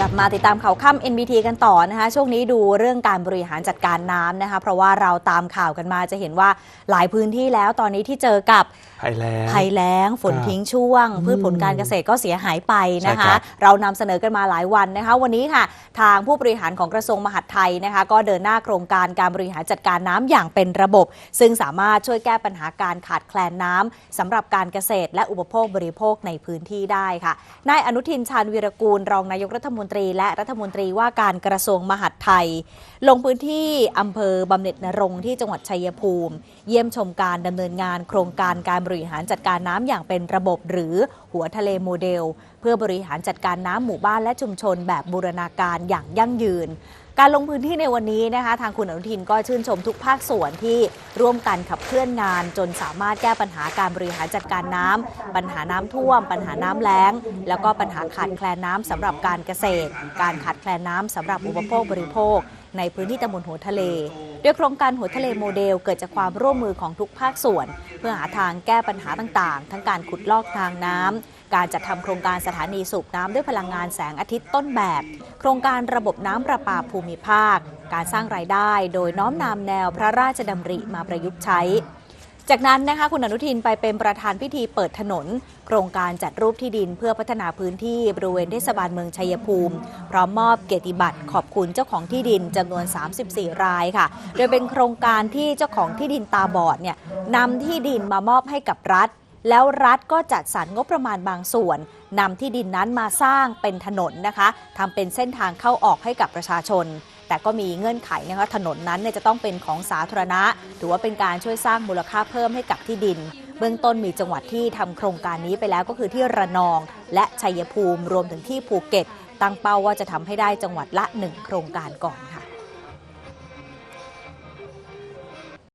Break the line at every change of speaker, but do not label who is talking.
กลับมาติดตามข่าวค่ำ NBT กันต่อนะคะ ช่วงนี้ดูเรื่องการบริหารจัดการน้ำนะคะ เพราะว่าเราตามข่าวกันมาจะเห็นว่าหลายพื้นที่แล้วตอนนี้ที่เจอกับ
ภัยแล้ง
ภัยแล้งฝน
ครับ
ทิ้งช่วง พืชผลการเกษตรก็เสียหายไปนะ
ใช่ครั
คะ
บ
เรานำเสนอกันมาหลายวันนะคะ วันนี้ค่ะ ทางผู้บริหารของกระทรวงมหาดไทยนะคะ ก็เดินหน้าโครงการการบริหารจัดการน้ำอย่างเป็นระบบ ซึ่งสามารถช่วยแก้ปัญหาการขาดแคลนน้ำสำหรับการเกษตร และอุปโภคบริโภคในพื้นที่ได้ค่ะนายอนุทินชาญวีรกูลรองนายกรัฐมนตรีและรัฐมนตรีว่าการกระทรวงมหาดไทย ลงพื้นที่อำเภอบำเหน็จนรงที่จังหวัดชัยภูมิ เยี่ยมชมการดำเนินงานโครงการการบริหารจัดการน้ำอย่างเป็นระบบหรือหัวทะเลโมเดล เพื่อบริหารจัดการน้ำหมู่บ้านและชุมชนแบบบูรณาการอย่างยั่งยืน การลงพื้นที่ในวันนี้นะคะ ทางคุณอนุทินก็ชื่นชมทุกภาคส่วนที่ร่วมกันขับเคลื่อนงาน จนสามารถแก้ปัญหาการบริหารจัดการน้ำปัญหาน้ำท่วม ปัญหาน้ำแล้ง แล้วก็ปัญหาขาดแคลนน้ำสำหรับการเกษตร การขาดแคลนน้ำสำหรับอุปโภคบริโภค ในพื้นที่ตำบลหัวทะเล โดยโครงการหัวทะเลโมเดลเกิดจากความร่วมมือของทุกภาคส่วน เพื่อหาทางแก้ปัญหาต่างๆ ทั้งการขุดลอกทางน้ำการจัดทำโครงการสถานีสูบน้ำด้วยพลังงานแสงอาทิตย์ต้นแบบ โครงการระบบน้ำประปาภูมิภาค การสร้างรายได้ โดยน้อมนำแนวพระราชดำริมาประยุกต์ใช้ จากนั้นนะคะคุณอนุทินไปเป็นประธานพิธีเปิดถนน โครงการจัดรูปที่ดินเพื่อพัฒนาพื้นที่บริเวณเทศบาลเมืองชัยภูมิ พร้อมมอบเกียรติบัตรขอบคุณเจ้าของที่ดินจำนวน 34 รายค่ะ โดยเป็นโครงการที่เจ้าของที่ดินตาบอดเนี่ยนำที่ดินมามอบให้กับรัฐ แล้วรัฐก็จัดสรรงบประมาณบางส่วนนำที่ดินนั้นมาสร้างเป็นถนนนะคะทำเป็นเส้นทางเข้าออกให้กับประชาชน แต่ก็มีเงื่อนไขนะคะถนนนั้นเนี่ยจะต้องเป็นของสาธารณะ ถือว่าเป็นการช่วยสร้างมูลค่าเพิ่มให้กับที่ดิน เบื้องต้นมีจังหวัดที่ทำโครงการนี้ไปแล้วก็คือที่ระนอง และชัยภูมิรวมถึงที่ภูเก็ต ตั้งเป้าว่าจะทำให้ได้จังหวัดละหนึ่งโครงการก่อนค่ะ